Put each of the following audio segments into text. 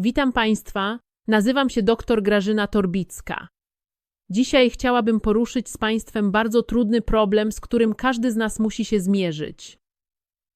Witam Państwa, nazywam się dr Grażyna Torbicka. Dzisiaj chciałabym poruszyć z Państwem bardzo trudny problem, z którym każdy z nas musi się zmierzyć.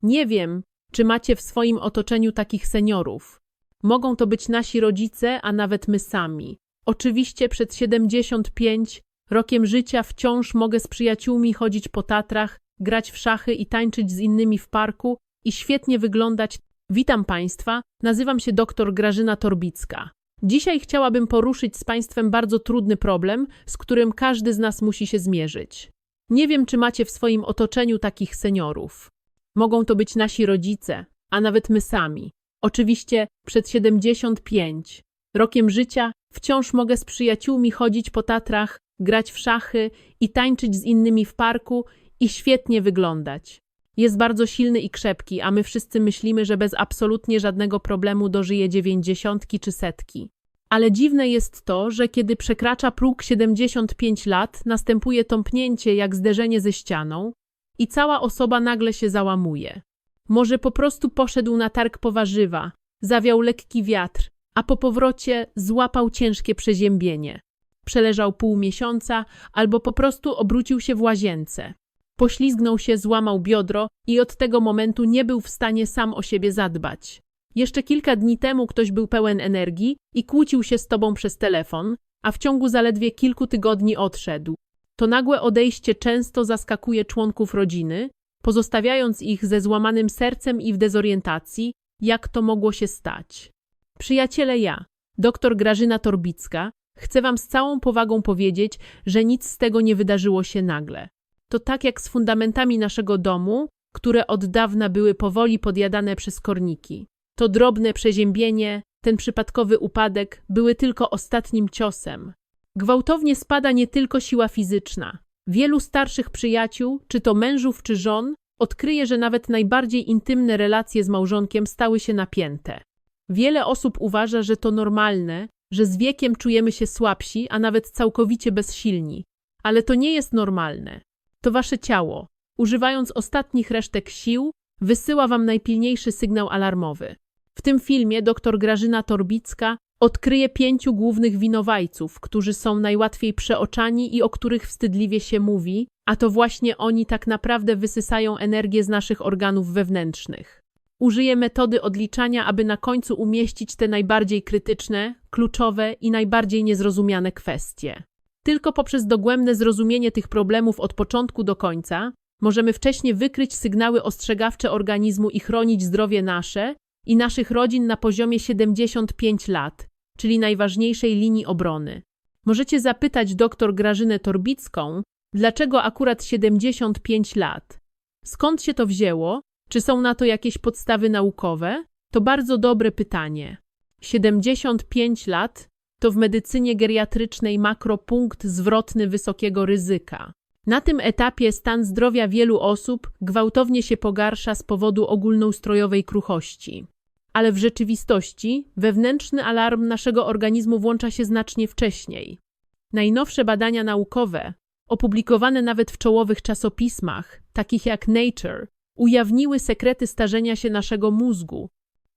Nie wiem, czy macie w swoim otoczeniu takich seniorów. Mogą to być nasi rodzice, a nawet my sami. Oczywiście przed 75 rokiem życia wciąż mogę z przyjaciółmi chodzić po Tatrach, grać w szachy i tańczyć z innymi w parku i świetnie wyglądać. Witam Państwa, nazywam się dr Grażyna Torbicka. Dzisiaj chciałabym poruszyć z Państwem bardzo trudny problem, z którym każdy z nas musi się zmierzyć. Nie wiem, czy macie w swoim otoczeniu takich seniorów. Mogą to być nasi rodzice, a nawet my sami. Oczywiście przed 75 rokiem życia wciąż mogę z przyjaciółmi chodzić po Tatrach, grać w szachy i tańczyć z innymi w parku i świetnie wyglądać. Jest bardzo silny i krzepki, a my wszyscy myślimy, że bez absolutnie żadnego problemu dożyje dziewięćdziesiątki czy setki. Ale dziwne jest to, że kiedy przekracza próg 75 lat, następuje tąpnięcie jak zderzenie ze ścianą i cała osoba nagle się załamuje. Może po prostu poszedł na targ po warzywa, zawiał lekki wiatr, a po powrocie złapał ciężkie przeziębienie. Przeleżał pół miesiąca albo po prostu obrócił się w łazience. Poślizgnął się, złamał biodro i od tego momentu nie był w stanie sam o siebie zadbać. Jeszcze kilka dni temu ktoś był pełen energii i kłócił się z tobą przez telefon, a w ciągu zaledwie kilku tygodni odszedł. To nagłe odejście często zaskakuje członków rodziny, pozostawiając ich ze złamanym sercem i w dezorientacji, jak to mogło się stać. Przyjaciele ja, dr Grażyna Torbicka, chcę wam z całą powagą powiedzieć, że nic z tego nie wydarzyło się nagle. To tak jak z fundamentami naszego domu, które od dawna były powoli podjadane przez korniki. To drobne przeziębienie, ten przypadkowy upadek były tylko ostatnim ciosem. Gwałtownie spada nie tylko siła fizyczna. Wielu starszych przyjaciół, czy to mężów, czy żon, odkryje, że nawet najbardziej intymne relacje z małżonkiem stały się napięte. Wiele osób uważa, że to normalne, że z wiekiem czujemy się słabsi, a nawet całkowicie bezsilni. Ale to nie jest normalne. To wasze ciało, używając ostatnich resztek sił, wysyła wam najpilniejszy sygnał alarmowy. W tym filmie dr Grażyna Torbicka odkryje pięciu głównych winowajców, którzy są najłatwiej przeoczani i o których wstydliwie się mówi, a to właśnie oni tak naprawdę wysysają energię z naszych organów wewnętrznych. Użyję metody odliczania, aby na końcu umieścić te najbardziej krytyczne, kluczowe i najbardziej niezrozumiane kwestie. Tylko poprzez dogłębne zrozumienie tych problemów od początku do końca możemy wcześniej wykryć sygnały ostrzegawcze organizmu i chronić zdrowie nasze i naszych rodzin na poziomie 75 lat, czyli najważniejszej linii obrony. Możecie zapytać dr Grażynę Torbicką, dlaczego akurat 75 lat? Skąd się to wzięło? Czy są na to jakieś podstawy naukowe? To bardzo dobre pytanie. 75 lat to w medycynie geriatrycznej makropunkt zwrotny wysokiego ryzyka. Na tym etapie stan zdrowia wielu osób gwałtownie się pogarsza z powodu ogólnoustrojowej kruchości. Ale w rzeczywistości wewnętrzny alarm naszego organizmu włącza się znacznie wcześniej. Najnowsze badania naukowe, opublikowane nawet w czołowych czasopismach, takich jak Nature, ujawniły sekrety starzenia się naszego mózgu.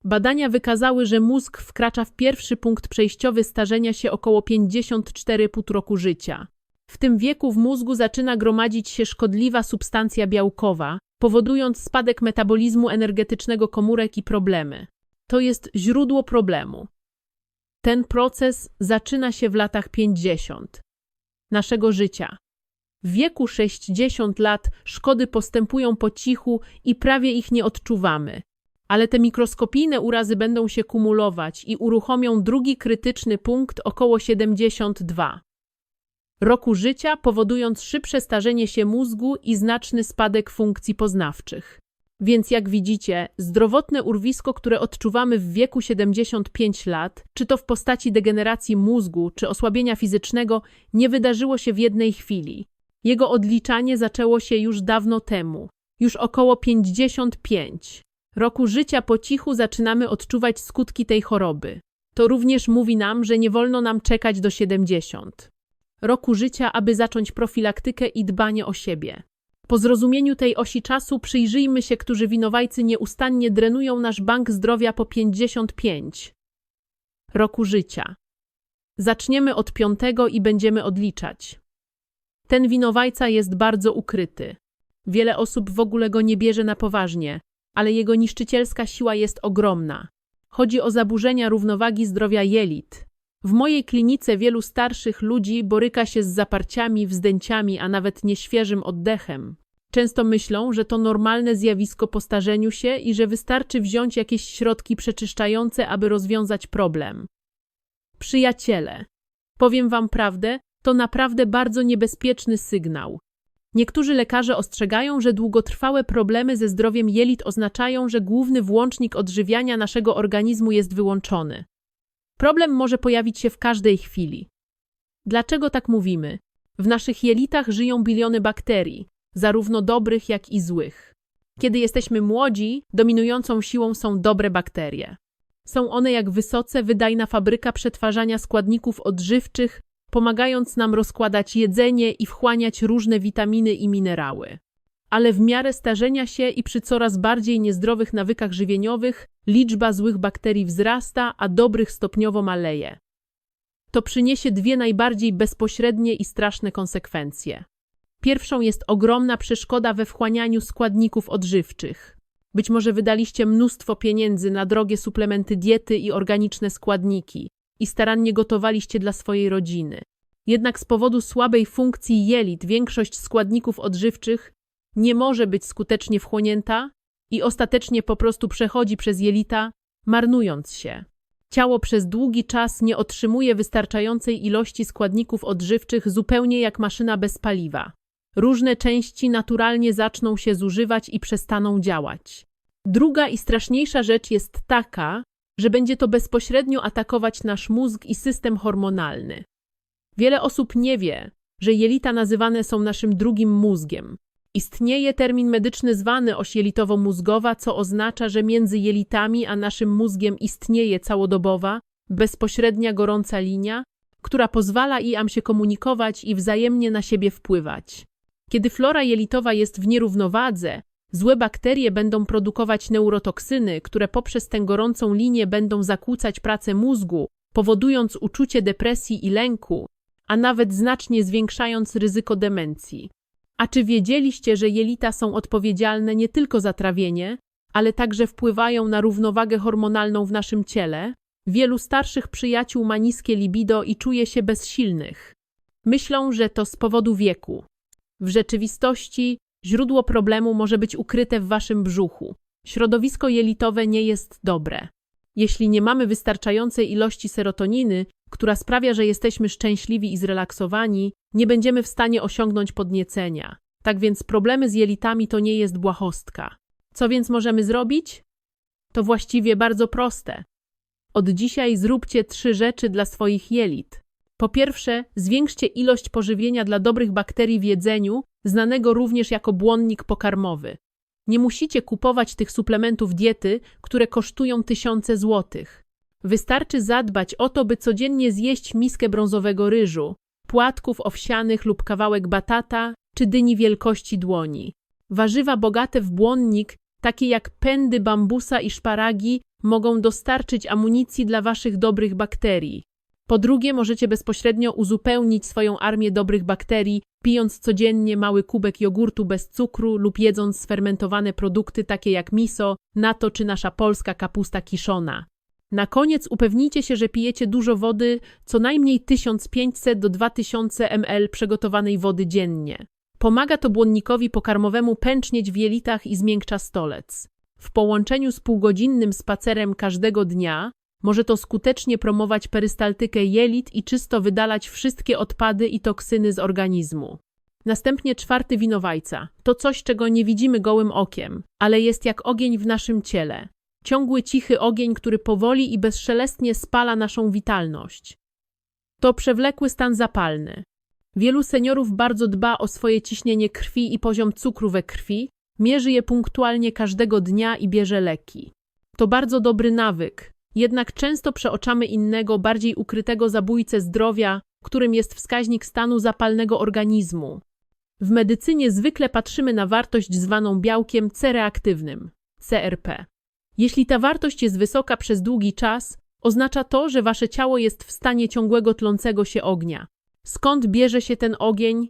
Badania wykazały, że mózg wkracza w pierwszy punkt przejściowy starzenia się około 54,5 roku życia. W tym wieku w mózgu zaczyna gromadzić się szkodliwa substancja białkowa, powodując spadek metabolizmu energetycznego komórek i problemy. To jest źródło problemu. Ten proces zaczyna się w latach 50 naszego życia. W wieku 60 lat szkody postępują po cichu i prawie ich nie odczuwamy. Ale te mikroskopijne urazy będą się kumulować i uruchomią drugi krytyczny punkt około 72 roku życia, powodując szybsze starzenie się mózgu i znaczny spadek funkcji poznawczych. Więc jak widzicie, zdrowotne urwisko, które odczuwamy w wieku 75 lat, czy to w postaci degeneracji mózgu, czy osłabienia fizycznego, nie wydarzyło się w jednej chwili. Jego odliczanie zaczęło się już dawno temu, już około 55 roku życia po cichu zaczynamy odczuwać skutki tej choroby. To również mówi nam, że nie wolno nam czekać do 70 roku życia, aby zacząć profilaktykę i dbanie o siebie. Po zrozumieniu tej osi czasu przyjrzyjmy się, którzy winowajcy nieustannie drenują nasz bank zdrowia po 55 roku życia. Zaczniemy od piątego i będziemy odliczać. Ten winowajca jest bardzo ukryty. Wiele osób w ogóle go nie bierze na poważnie, ale jego niszczycielska siła jest ogromna. Chodzi o zaburzenia równowagi zdrowia jelit. W mojej klinice wielu starszych ludzi boryka się z zaparciami, wzdęciami, a nawet nieświeżym oddechem. Często myślą, że to normalne zjawisko po starzeniu się i że wystarczy wziąć jakieś środki przeczyszczające, aby rozwiązać problem. Przyjaciele, powiem wam prawdę, to naprawdę bardzo niebezpieczny sygnał. Niektórzy lekarze ostrzegają, że długotrwałe problemy ze zdrowiem jelit oznaczają, że główny włącznik odżywiania naszego organizmu jest wyłączony. Problem może pojawić się w każdej chwili. Dlaczego tak mówimy? W naszych jelitach żyją biliony bakterii, zarówno dobrych, jak i złych. Kiedy jesteśmy młodzi, dominującą siłą są dobre bakterie. Są one jak wysoce wydajna fabryka przetwarzania składników odżywczych, pomagając nam rozkładać jedzenie i wchłaniać różne witaminy i minerały. Ale w miarę starzenia się i przy coraz bardziej niezdrowych nawykach żywieniowych, liczba złych bakterii wzrasta, a dobrych stopniowo maleje. To przyniesie dwie najbardziej bezpośrednie i straszne konsekwencje. Pierwszą jest ogromna przeszkoda we wchłanianiu składników odżywczych. Być może wydaliście mnóstwo pieniędzy na drogie suplementy diety i organiczne składniki i starannie gotowaliście dla swojej rodziny. Jednak z powodu słabej funkcji jelit większość składników odżywczych nie może być skutecznie wchłonięta i ostatecznie po prostu przechodzi przez jelita, marnując się. Ciało przez długi czas nie otrzymuje wystarczającej ilości składników odżywczych zupełnie jak maszyna bez paliwa. Różne części naturalnie zaczną się zużywać i przestaną działać. Druga i straszniejsza rzecz jest taka, że będzie to bezpośrednio atakować nasz mózg i system hormonalny. Wiele osób nie wie, że jelita nazywane są naszym drugim mózgiem. Istnieje termin medyczny zwany oś jelitowo-mózgowa, co oznacza, że między jelitami a naszym mózgiem istnieje całodobowa, bezpośrednia gorąca linia, która pozwala im się komunikować i wzajemnie na siebie wpływać. Kiedy flora jelitowa jest w nierównowadze, złe bakterie będą produkować neurotoksyny, które poprzez tę gorącą linię będą zakłócać pracę mózgu, powodując uczucie depresji i lęku, a nawet znacznie zwiększając ryzyko demencji. A czy wiedzieliście, że jelita są odpowiedzialne nie tylko za trawienie, ale także wpływają na równowagę hormonalną w naszym ciele? Wielu starszych przyjaciół ma niskie libido i czuje się bezsilnych. Myślą, że to z powodu wieku. W rzeczywistości źródło problemu może być ukryte w waszym brzuchu. Środowisko jelitowe nie jest dobre. Jeśli nie mamy wystarczającej ilości serotoniny, która sprawia, że jesteśmy szczęśliwi i zrelaksowani, nie będziemy w stanie osiągnąć podniecenia. Tak więc problemy z jelitami to nie jest błahostka. Co więc możemy zrobić? To właściwie bardzo proste. Od dzisiaj zróbcie trzy rzeczy dla swoich jelit. Po pierwsze, zwiększcie ilość pożywienia dla dobrych bakterii w jedzeniu, znanego również jako błonnik pokarmowy. Nie musicie kupować tych suplementów diety, które kosztują tysiące złotych. Wystarczy zadbać o to, by codziennie zjeść miskę brązowego ryżu, płatków owsianych lub kawałek batata czy dyni wielkości dłoni. Warzywa bogate w błonnik, takie jak pędy bambusa i szparagi, mogą dostarczyć amunicji dla waszych dobrych bakterii. Po drugie, możecie bezpośrednio uzupełnić swoją armię dobrych bakterii, pijąc codziennie mały kubek jogurtu bez cukru lub jedząc sfermentowane produkty takie jak miso, nato czy nasza polska kapusta kiszona. Na koniec upewnijcie się, że pijecie dużo wody, co najmniej 1500 do 2000 ml przygotowanej wody dziennie. Pomaga to błonnikowi pokarmowemu pęcznieć w jelitach i zmiękcza stolec. W połączeniu z półgodzinnym spacerem każdego dnia może to skutecznie promować perystaltykę jelit i czysto wydalać wszystkie odpady i toksyny z organizmu. Następnie czwarty winowajca. To coś, czego nie widzimy gołym okiem, ale jest jak ogień w naszym ciele. Ciągły, cichy ogień, który powoli i bezszelestnie spala naszą witalność. To przewlekły stan zapalny. Wielu seniorów bardzo dba o swoje ciśnienie krwi i poziom cukru we krwi, mierzy je punktualnie każdego dnia i bierze leki. To bardzo dobry nawyk, jednak często przeoczamy innego, bardziej ukrytego zabójcę zdrowia, którym jest wskaźnik stanu zapalnego organizmu. W medycynie zwykle patrzymy na wartość zwaną białkiem C-reaktywnym CRP. Jeśli ta wartość jest wysoka przez długi czas, Oznacza to, że wasze ciało jest w stanie ciągłego tlącego się ognia. Skąd bierze się ten ogień?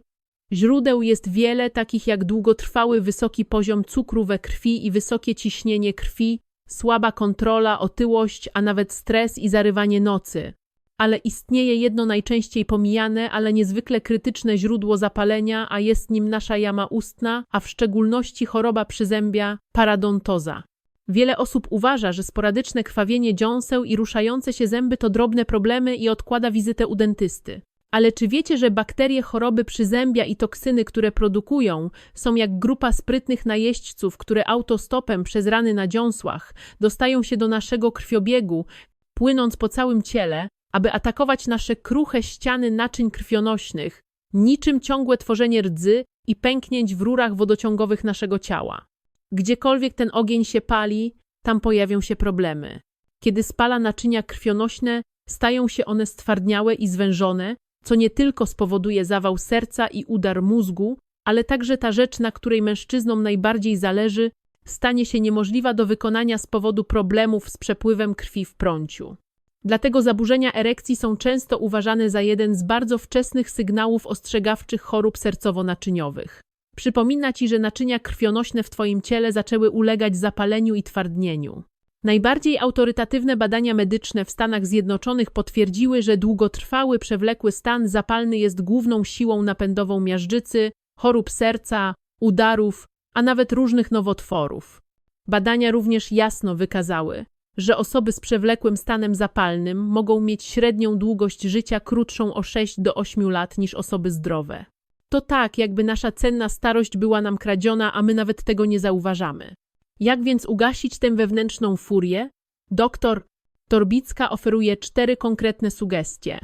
Źródeł jest wiele, takich jak długotrwały wysoki poziom cukru we krwi i wysokie ciśnienie krwi, słaba kontrola, otyłość, a nawet stres i zarywanie nocy. Ale istnieje jedno najczęściej pomijane, ale niezwykle krytyczne źródło zapalenia, a jest nim nasza jama ustna, a w szczególności choroba przyzębia paradontoza. Wiele osób uważa, że sporadyczne krwawienie dziąseł i ruszające się zęby to drobne problemy i odkłada wizytę u dentysty. Ale czy wiecie, że bakterie choroby przyzębia i toksyny, które produkują, są jak grupa sprytnych najeźdźców, które autostopem przez rany na dziąsłach dostają się do naszego krwiobiegu, płynąc po całym ciele, aby atakować nasze kruche ściany naczyń krwionośnych, niczym ciągłe tworzenie rdzy i pęknięć w rurach wodociągowych naszego ciała. Gdziekolwiek ten ogień się pali, tam pojawią się problemy. Kiedy spala naczynia krwionośne, stają się one stwardniałe i zwężone, co nie tylko spowoduje zawał serca i udar mózgu, ale także ta rzecz, na której mężczyznom najbardziej zależy, stanie się niemożliwa do wykonania z powodu problemów z przepływem krwi w prąciu. Dlatego zaburzenia erekcji są często uważane za jeden z bardzo wczesnych sygnałów ostrzegawczych chorób sercowo-naczyniowych. Przypomina ci, że naczynia krwionośne w twoim ciele zaczęły ulegać zapaleniu i twardnieniu. Najbardziej autorytatywne badania medyczne w Stanach Zjednoczonych potwierdziły, że długotrwały, przewlekły stan zapalny jest główną siłą napędową miażdżycy, chorób serca, udarów, a nawet różnych nowotworów. Badania również jasno wykazały, że osoby z przewlekłym stanem zapalnym mogą mieć średnią długość życia krótszą o 6 do 8 lat niż osoby zdrowe. To tak, jakby nasza cenna starość była nam kradziona, a my nawet tego nie zauważamy. Jak więc ugasić tę wewnętrzną furię? Doktor Torbicka oferuje cztery konkretne sugestie.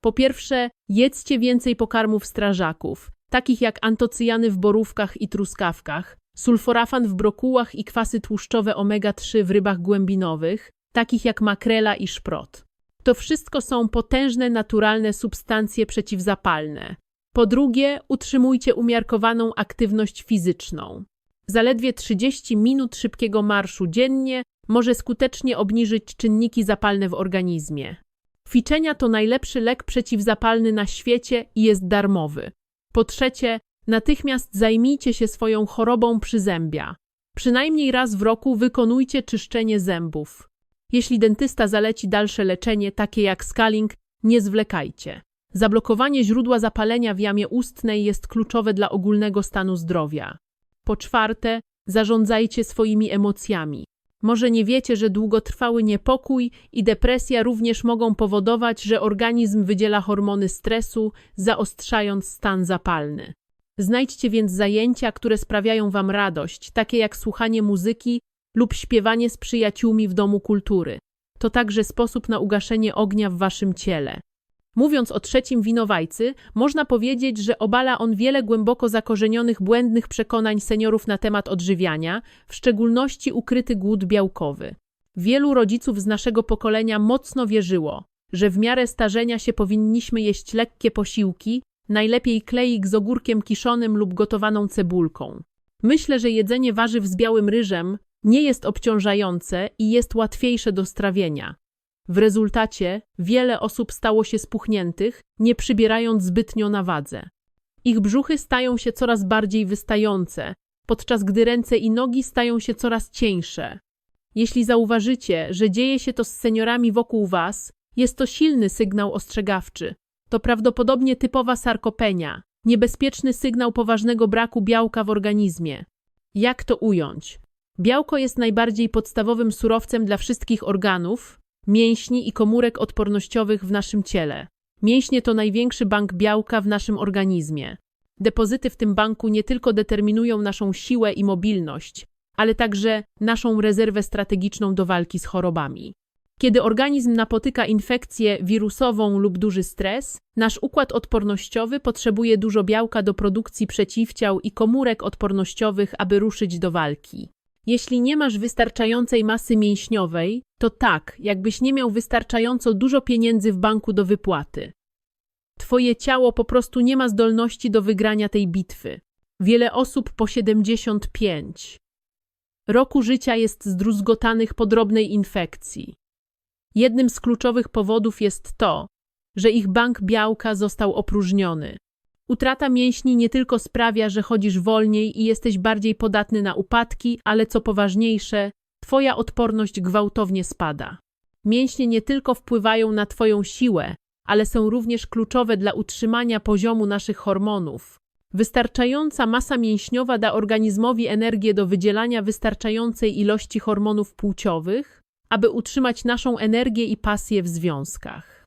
Po pierwsze, jedzcie więcej pokarmów strażaków, takich jak antocyjany w borówkach i truskawkach, sulforafan w brokułach i kwasy tłuszczowe omega-3 w rybach głębinowych, takich jak makrela i szprot. To wszystko są potężne, naturalne substancje przeciwzapalne. Po drugie, utrzymujcie umiarkowaną aktywność fizyczną. Zaledwie 30 minut szybkiego marszu dziennie może skutecznie obniżyć czynniki zapalne w organizmie. Ćwiczenia to najlepszy lek przeciwzapalny na świecie i jest darmowy. Po trzecie, natychmiast zajmijcie się swoją chorobą przyzębia. Przynajmniej raz w roku wykonujcie czyszczenie zębów. Jeśli dentysta zaleci dalsze leczenie, takie jak scaling, nie zwlekajcie. Zablokowanie źródła zapalenia w jamie ustnej jest kluczowe dla ogólnego stanu zdrowia. Po czwarte, zarządzajcie swoimi emocjami. Może nie wiecie, że długotrwały niepokój i depresja również mogą powodować, że organizm wydziela hormony stresu, zaostrzając stan zapalny. Znajdźcie więc zajęcia, które sprawiają Wam radość, takie jak słuchanie muzyki lub śpiewanie z przyjaciółmi w domu kultury. To także sposób na ugaszenie ognia w Waszym ciele. Mówiąc o trzecim winowajcy, można powiedzieć, że obala on wiele głęboko zakorzenionych błędnych przekonań seniorów na temat odżywiania, w szczególności ukryty głód białkowy. Wielu rodziców z naszego pokolenia mocno wierzyło, że w miarę starzenia się powinniśmy jeść lekkie posiłki, najlepiej kleik z ogórkiem kiszonym lub gotowaną cebulką. Myślę, że jedzenie warzyw z białym ryżem nie jest obciążające i jest łatwiejsze do strawienia. W rezultacie wiele osób stało się spuchniętych, nie przybierając zbytnio na wadze. Ich brzuchy stają się coraz bardziej wystające, podczas gdy ręce i nogi stają się coraz cieńsze. Jeśli zauważycie, że dzieje się to z seniorami wokół Was, jest to silny sygnał ostrzegawczy. To prawdopodobnie typowa sarkopenia, niebezpieczny sygnał poważnego braku białka w organizmie. Jak to ująć? Białko jest najbardziej podstawowym surowcem dla wszystkich organów, mięśni i komórek odpornościowych w naszym ciele. Mięśnie to największy bank białka w naszym organizmie. Depozyty w tym banku nie tylko determinują naszą siłę i mobilność, ale także naszą rezerwę strategiczną do walki z chorobami. Kiedy organizm napotyka infekcję wirusową lub duży stres, nasz układ odpornościowy potrzebuje dużo białka do produkcji przeciwciał i komórek odpornościowych, aby ruszyć do walki. Jeśli nie masz wystarczającej masy mięśniowej, to tak, jakbyś nie miał wystarczająco dużo pieniędzy w banku do wypłaty. Twoje ciało po prostu nie ma zdolności do wygrania tej bitwy. Wiele osób po 75 roku życia jest zdruzgotanych po drobnej infekcji. Jednym z kluczowych powodów jest to, że ich bank białka został opróżniony. Utrata mięśni nie tylko sprawia, że chodzisz wolniej i jesteś bardziej podatny na upadki, ale co poważniejsze, twoja odporność gwałtownie spada. Mięśnie nie tylko wpływają na twoją siłę, ale są również kluczowe dla utrzymania poziomu naszych hormonów. Wystarczająca masa mięśniowa da organizmowi energię do wydzielania wystarczającej ilości hormonów płciowych, aby utrzymać naszą energię i pasję w związkach.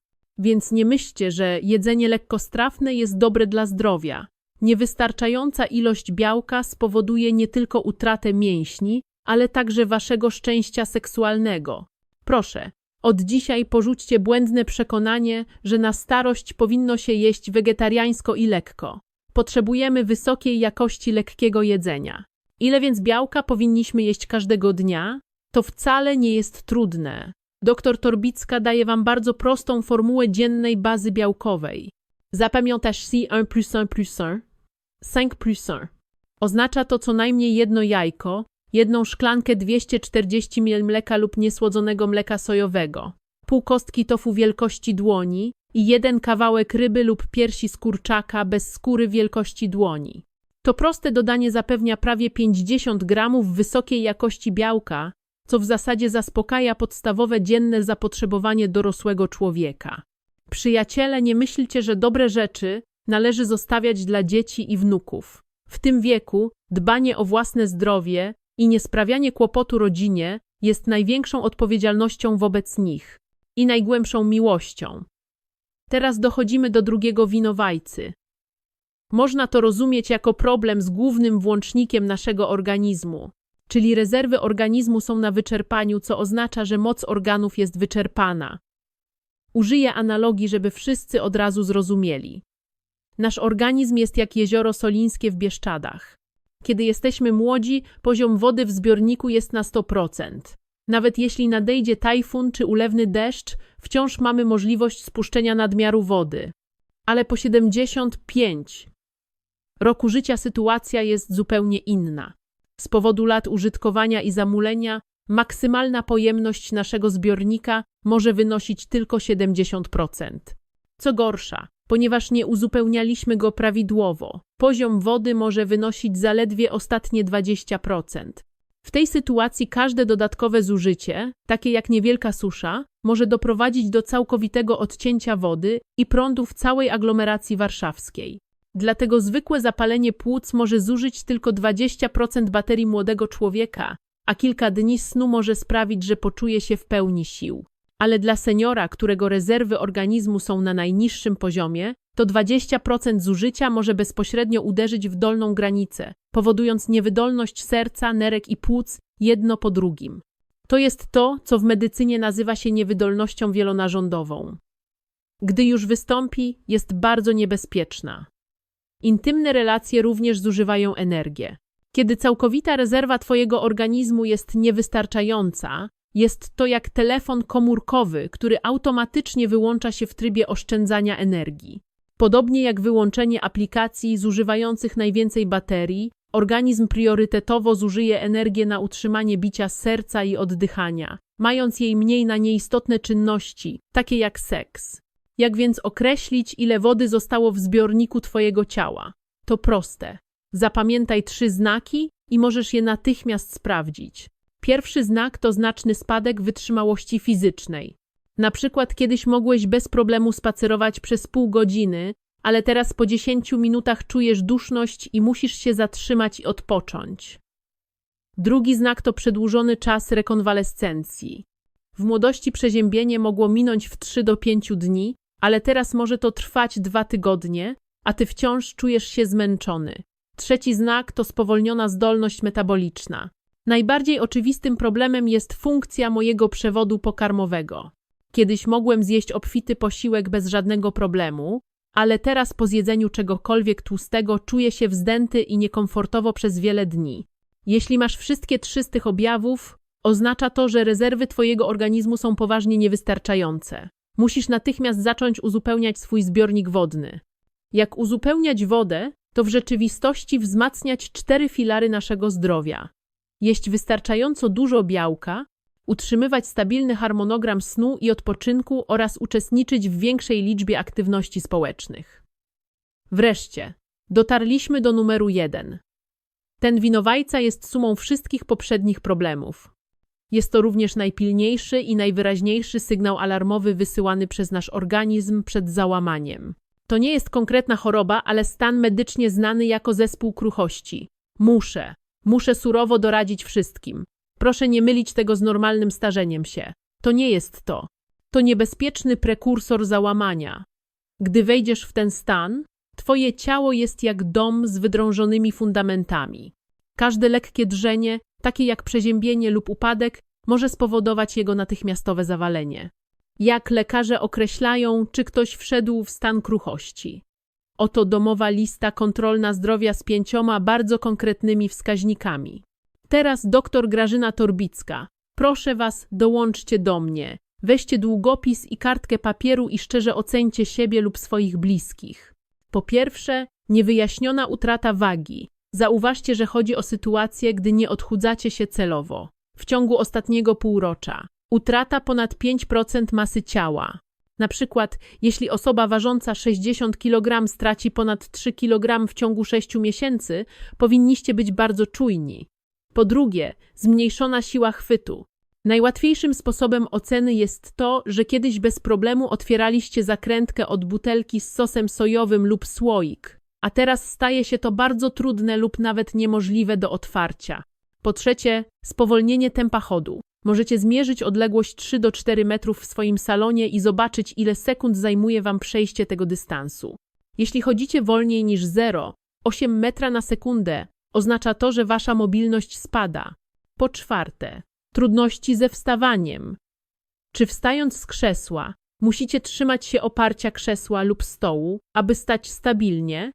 Więc nie myślcie, że jedzenie lekkostrawne jest dobre dla zdrowia. Niewystarczająca ilość białka spowoduje nie tylko utratę mięśni, ale także waszego szczęścia seksualnego. Proszę, od dzisiaj porzućcie błędne przekonanie, że na starość powinno się jeść wegetariańsko i lekko. Potrzebujemy wysokiej jakości lekkiego jedzenia. Ile więc białka powinniśmy jeść każdego dnia? To wcale nie jest trudne. Doktor Torbicka daje Wam bardzo prostą formułę dziennej bazy białkowej. Zapamiętasz si 1 plus 1 plus 1? 5 plus 1. Oznacza to co najmniej jedno jajko, jedną szklankę 240 ml mleka lub niesłodzonego mleka sojowego, pół kostki tofu wielkości dłoni i jeden kawałek ryby lub piersi z kurczaka bez skóry wielkości dłoni. To proste dodanie zapewnia prawie 50 gramów wysokiej jakości białka, co w zasadzie zaspokaja podstawowe dzienne zapotrzebowanie dorosłego człowieka. Przyjaciele, nie myślcie, że dobre rzeczy należy zostawiać dla dzieci i wnuków. W tym wieku dbanie o własne zdrowie i niesprawianie kłopotu rodzinie jest największą odpowiedzialnością wobec nich i najgłębszą miłością. Teraz dochodzimy do drugiego winowajcy. Można to rozumieć jako problem z głównym włącznikiem naszego organizmu, czyli rezerwy organizmu są na wyczerpaniu, co oznacza, że moc organów jest wyczerpana. Użyję analogii, żeby wszyscy od razu zrozumieli. Nasz organizm jest jak jezioro solińskie w Bieszczadach. Kiedy jesteśmy młodzi, poziom wody w zbiorniku jest na 100%. Nawet jeśli nadejdzie tajfun czy ulewny deszcz, wciąż mamy możliwość spuszczenia nadmiaru wody. Ale po 75 roku życia sytuacja jest zupełnie inna. Z powodu lat użytkowania i zamulenia maksymalna pojemność naszego zbiornika może wynosić tylko 70%. Co gorsza, ponieważ nie uzupełnialiśmy go prawidłowo, poziom wody może wynosić zaledwie ostatnie 20%. W tej sytuacji każde dodatkowe zużycie, takie jak niewielka susza, może doprowadzić do całkowitego odcięcia wody i prądu w całej aglomeracji warszawskiej. Dlatego zwykłe zapalenie płuc może zużyć tylko 20% baterii młodego człowieka, a kilka dni snu może sprawić, że poczuje się w pełni sił. Ale dla seniora, którego rezerwy organizmu są na najniższym poziomie, to 20% zużycia może bezpośrednio uderzyć w dolną granicę, powodując niewydolność serca, nerek i płuc jedno po drugim. To jest to, co w medycynie nazywa się niewydolnością wielonarządową. Gdy już wystąpi, jest bardzo niebezpieczna. Intymne relacje również zużywają energię. Kiedy całkowita rezerwa Twojego organizmu jest niewystarczająca, jest to jak telefon komórkowy, który automatycznie wyłącza się w trybie oszczędzania energii. Podobnie jak wyłączenie aplikacji zużywających najwięcej baterii, organizm priorytetowo zużyje energię na utrzymanie bicia serca i oddychania, mając jej mniej na nieistotne czynności, takie jak seks. Jak więc określić, ile wody zostało w zbiorniku Twojego ciała? To proste. Zapamiętaj trzy znaki i możesz je natychmiast sprawdzić. Pierwszy znak to znaczny spadek wytrzymałości fizycznej. Na przykład kiedyś mogłeś bez problemu spacerować przez pół godziny, ale teraz po 10 minutach czujesz duszność i musisz się zatrzymać i odpocząć. Drugi znak to przedłużony czas rekonwalescencji. W młodości przeziębienie mogło minąć w 3 do 5 dni, ale teraz może to trwać dwa tygodnie, a ty wciąż czujesz się zmęczony. Trzeci znak to spowolniona zdolność metaboliczna. Najbardziej oczywistym problemem jest funkcja mojego przewodu pokarmowego. Kiedyś mogłem zjeść obfity posiłek bez żadnego problemu, ale teraz po zjedzeniu czegokolwiek tłustego czuję się wzdęty i niekomfortowo przez wiele dni. Jeśli masz wszystkie trzy z tych objawów, oznacza to, że rezerwy Twojego organizmu są poważnie niewystarczające. Musisz natychmiast zacząć uzupełniać swój zbiornik wodny. Jak uzupełniać wodę, to w rzeczywistości wzmacniać cztery filary naszego zdrowia: jeść wystarczająco dużo białka, utrzymywać stabilny harmonogram snu i odpoczynku oraz uczestniczyć w większej liczbie aktywności społecznych. Wreszcie, dotarliśmy do numeru jeden. Ten winowajca jest sumą wszystkich poprzednich problemów. Jest to również najpilniejszy i najwyraźniejszy sygnał alarmowy wysyłany przez nasz organizm przed załamaniem. To nie jest konkretna choroba, ale stan medycznie znany jako zespół kruchości. Muszę, muszę surowo doradzić wszystkim. Proszę nie mylić tego z normalnym starzeniem się. To nie jest to. To niebezpieczny prekursor załamania. Gdy wejdziesz w ten stan, twoje ciało jest jak dom z wydrążonymi fundamentami. Każde lekkie drżenie, takie jak przeziębienie lub upadek, może spowodować jego natychmiastowe zawalenie. Jak lekarze określają, czy ktoś wszedł w stan kruchości? Oto domowa lista kontrolna zdrowia z pięcioma bardzo konkretnymi wskaźnikami. Teraz doktor Grażyna Torbicka. Proszę was, dołączcie do mnie. Weźcie długopis i kartkę papieru i szczerze ocencie siebie lub swoich bliskich. Po pierwsze, niewyjaśniona utrata wagi. Zauważcie, że chodzi o sytuację, gdy nie odchudzacie się celowo. W ciągu ostatniego półrocza. Utrata ponad 5% masy ciała. Na przykład, jeśli osoba ważąca 60 kg straci ponad 3 kg w ciągu 6 miesięcy, powinniście być bardzo czujni. Po drugie, zmniejszona siła chwytu. Najłatwiejszym sposobem oceny jest to, że kiedyś bez problemu otwieraliście zakrętkę od butelki z sosem sojowym lub słoik, a teraz staje się to bardzo trudne lub nawet niemożliwe do otwarcia. Po trzecie, spowolnienie tempa chodu. Możecie zmierzyć odległość 3 do 4 metrów w swoim salonie i zobaczyć, ile sekund zajmuje Wam przejście tego dystansu. Jeśli chodzicie wolniej niż 0,8 metra na sekundę, oznacza to, że Wasza mobilność spada. Po czwarte, trudności ze wstawaniem. Czy wstając z krzesła, musicie trzymać się oparcia krzesła lub stołu, aby stać stabilnie?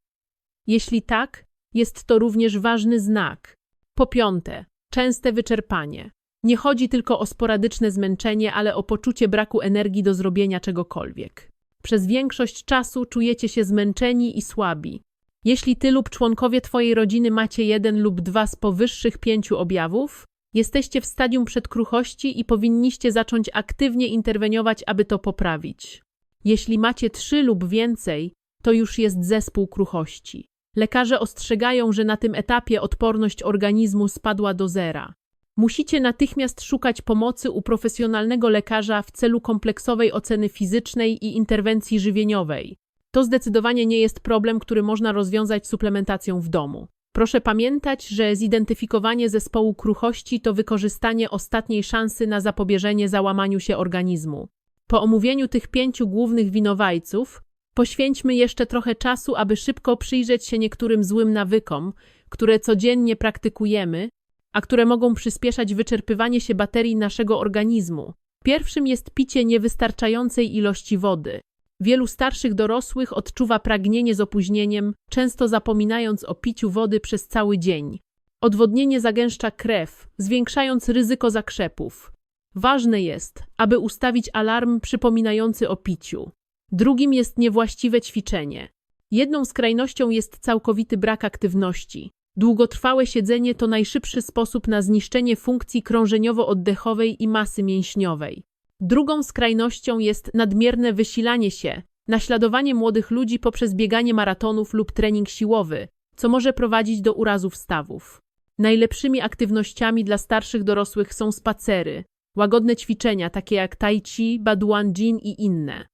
Jeśli tak, jest to również ważny znak. Po piąte, częste wyczerpanie. Nie chodzi tylko o sporadyczne zmęczenie, ale o poczucie braku energii do zrobienia czegokolwiek. Przez większość czasu czujecie się zmęczeni i słabi. Jeśli ty lub członkowie twojej rodziny macie jeden lub dwa z powyższych pięciu objawów, jesteście w stadium przedkruchości i powinniście zacząć aktywnie interweniować, aby to poprawić. Jeśli macie trzy lub więcej, to już jest zespół kruchości. Lekarze ostrzegają, że na tym etapie odporność organizmu spadła do zera. Musicie natychmiast szukać pomocy u profesjonalnego lekarza w celu kompleksowej oceny fizycznej i interwencji żywieniowej. To zdecydowanie nie jest problem, który można rozwiązać suplementacją w domu. Proszę pamiętać, że zidentyfikowanie zespołu kruchości to wykorzystanie ostatniej szansy na zapobieżenie załamaniu się organizmu. Po omówieniu tych pięciu głównych winowajców, poświęćmy jeszcze trochę czasu, aby szybko przyjrzeć się niektórym złym nawykom, które codziennie praktykujemy, a które mogą przyspieszać wyczerpywanie się baterii naszego organizmu. Pierwszym jest picie niewystarczającej ilości wody. Wielu starszych dorosłych odczuwa pragnienie z opóźnieniem, często zapominając o piciu wody przez cały dzień. Odwodnienie zagęszcza krew, zwiększając ryzyko zakrzepów. Ważne jest, aby ustawić alarm przypominający o piciu. Drugim jest niewłaściwe ćwiczenie. Jedną skrajnością jest całkowity brak aktywności. Długotrwałe siedzenie to najszybszy sposób na zniszczenie funkcji krążeniowo-oddechowej i masy mięśniowej. Drugą skrajnością jest nadmierne wysilanie się, naśladowanie młodych ludzi poprzez bieganie maratonów lub trening siłowy, co może prowadzić do urazów stawów. Najlepszymi aktywnościami dla starszych dorosłych są spacery, łagodne ćwiczenia takie jak tai chi, baduan jin i inne.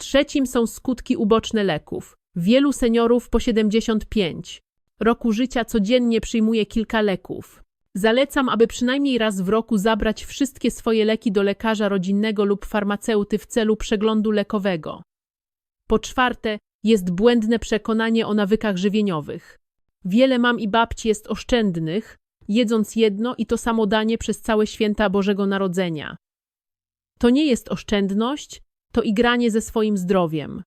Trzecim są skutki uboczne leków. Wielu seniorów po 75 roku życia codziennie przyjmuje kilka leków. Zalecam, aby przynajmniej raz w roku zabrać wszystkie swoje leki do lekarza rodzinnego lub farmaceuty w celu przeglądu lekowego. Po czwarte, jest błędne przekonanie o nawykach żywieniowych. Wiele mam i babci jest oszczędnych, jedząc jedno i to samo danie przez całe święta Bożego Narodzenia. To nie jest oszczędność, to igranie ze swoim zdrowiem.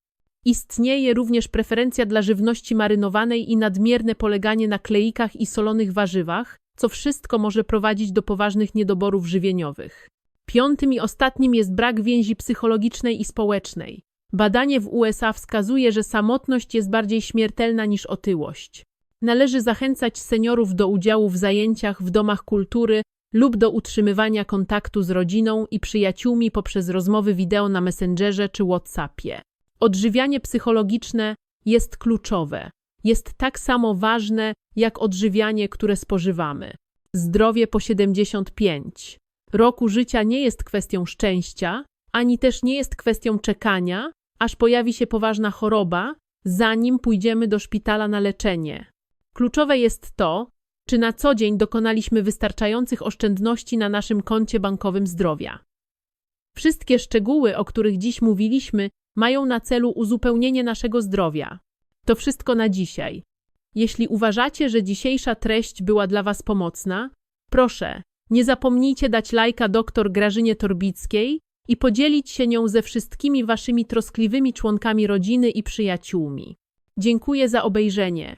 Istnieje również preferencja dla żywności marynowanej i nadmierne poleganie na kleikach i solonych warzywach, co wszystko może prowadzić do poważnych niedoborów żywieniowych. Piątym i ostatnim jest brak więzi psychologicznej i społecznej. Badanie w USA wskazuje, że samotność jest bardziej śmiertelna niż otyłość. Należy zachęcać seniorów do udziału w zajęciach w domach kultury lub do utrzymywania kontaktu z rodziną i przyjaciółmi poprzez rozmowy wideo na Messengerze czy WhatsAppie. Odżywianie psychologiczne jest kluczowe. Jest tak samo ważne jak odżywianie, które spożywamy. Zdrowie po 75 roku życia nie jest kwestią szczęścia, ani też nie jest kwestią czekania, aż pojawi się poważna choroba, zanim pójdziemy do szpitala na leczenie. Kluczowe jest to, czy na co dzień dokonaliśmy wystarczających oszczędności na naszym koncie bankowym zdrowia. Wszystkie szczegóły, o których dziś mówiliśmy, mają na celu uzupełnienie naszego zdrowia. To wszystko na dzisiaj. Jeśli uważacie, że dzisiejsza treść była dla Was pomocna, proszę, nie zapomnijcie dać lajka dr Grażynie Torbickiej i podzielić się nią ze wszystkimi Waszymi troskliwymi członkami rodziny i przyjaciółmi. Dziękuję za obejrzenie.